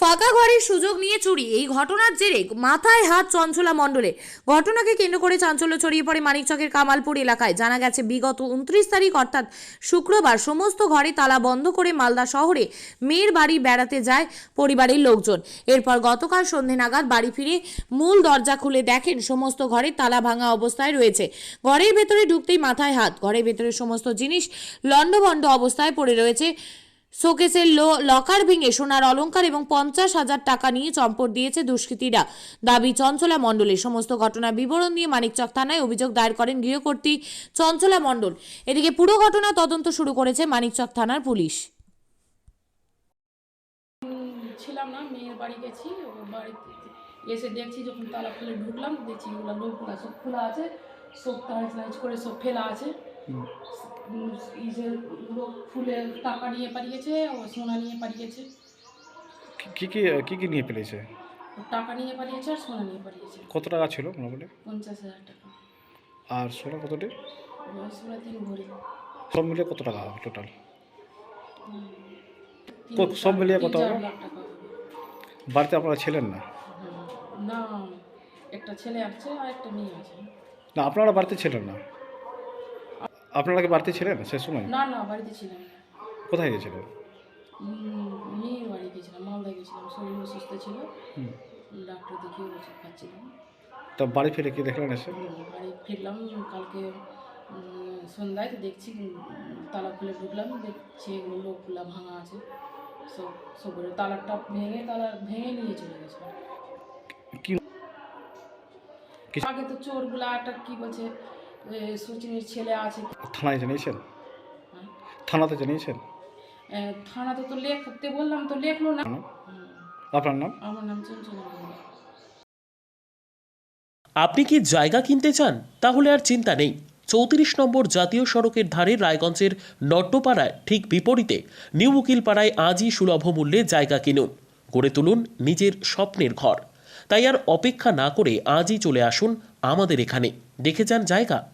ফাঁকা ঘরের সুযোগ নিয়ে চুরি। এই ঘটনার জেরে মাথায় হাত চঞ্চলা মণ্ডলে। ঘটনাকে কেন্দ্র করে চাঞ্চল্য ছড়িয়ে পড়ে মানিকচকের কামালপুর এলাকায়। জানা গেছে, বিগত উনত্রিশ তারিখ, অর্থাৎ শুক্রবার, সমস্ত ঘরে তালা বন্ধ করে মালদা শহরে মেয়ের বাড়ি বেড়াতে যায় পরিবারের লোকজন। এরপর গতকাল সন্ধে নাগাদ বাড়ি ফিরে মূল দরজা খুলে দেখেন, সমস্ত ঘরে তালা ভাঙা অবস্থায় রয়েছে। ঘরের ভেতরে ঢুকতেই মাথায় হাত। ঘরের ভেতরে সমস্ত জিনিস লণ্ডভণ্ড অবস্থায় পড়ে রয়েছে। শোকেসের লকার ভেঙে সোনার অলংকার এবং পঞ্চাশ হাজার টাকা নিয়ে চম্পট দিয়েছে দুষ্কৃতীরা। দাবি, চঞ্চলা মণ্ডলের সমস্ত ঘটনার বিবরণ দিয়ে মানিকচক থানায় অভিযোগ দায়ের করেন গৃহকর্ত্রী চঞ্চলা মণ্ডল। এদিকে পুরো ঘটনা তদন্ত শুরু করেছে মানিকচক থানার পুলিশ। ছিলাম না, মেয়ের বাড়ি গেছি এসে দেখছি যখন তালা খুলে ঢুকলাম, দেখছি ওগুলো লোকগুলো সব খোলা আছে, সব তাজ করে সব ফেলা আছে। লোক ফুলে টাকা নিয়ে পালিয়েছে ও সোনা নিয়ে পালিয়েছে। কি কি কি কি নিয়ে ফেলেছে ও টাকা নিয়ে পালিয়েছে আর সোনা নিয়ে পালিয়েছে। কত টাকা ছিল মোটামুটি? পঞ্চাশ হাজার টাকা। আর সোনা কতটি সোনা তিন ভরি। সব মিলিয়ে কত টাকা টোটাল সব মিলিয়ে কত বাড়িতে আপনারা ছিলেন না? না একটা ছেলে আছে আর একটা মেয়ে আছে। না আপনারা বাড়িতে ছিলেন না? আপনারা কি বাড়িতে ছিলেন সে সময়? না না বাড়িতে ছিলাম কোথায় গেছিলেন মেয়ের বাড়ি গেছিলাম মালদায় গেছিলাম শরীর অসুস্থ ছিল। হুম। ডাক্তার দেখিয়ে ওষুধ খাচ্ছিলাম। তা বাড়ি ফিরে কি দেখলেন এসে? বাড়ি ফিরলাম কালকে সন্ধ্যায় তো দেখছি তালা খুলে ঢুকলাম দেখছি এগুলো লোকগুলা ভাঙা আছে। সব সব তালাটা ভেঙে তালা ভেঙে নিয়ে চলে গেছে। আগে তো চোরগুলা একটা কি বলছে সচিনের ছেলে আছে। থানায় জানিয়েছেন। থানাতে জানিয়েছেন? থানাতে তো লেখতে বললাম তো লেখলো না। আপনার নাম? আমার নাম চঞ্চলা আপনি কি জায়গা কিনতে চান? তাহলে আর চিন্তা নেই। চৌত্রিশ নম্বর জাতীয় সড়কের ধারে রায়গঞ্জের নট্টপাড়ায় ঠিক বিপরীতে নিউ উকিলপাড়ায় আজই সুলভ মূল্যে জায়গা কিনুন। গড়ে তুলুন নিজের স্বপ্নের ঘর। তাই আর অপেক্ষা না করে আজই চলে আসুন আমাদের এখানে। দেখে যান জায়গা।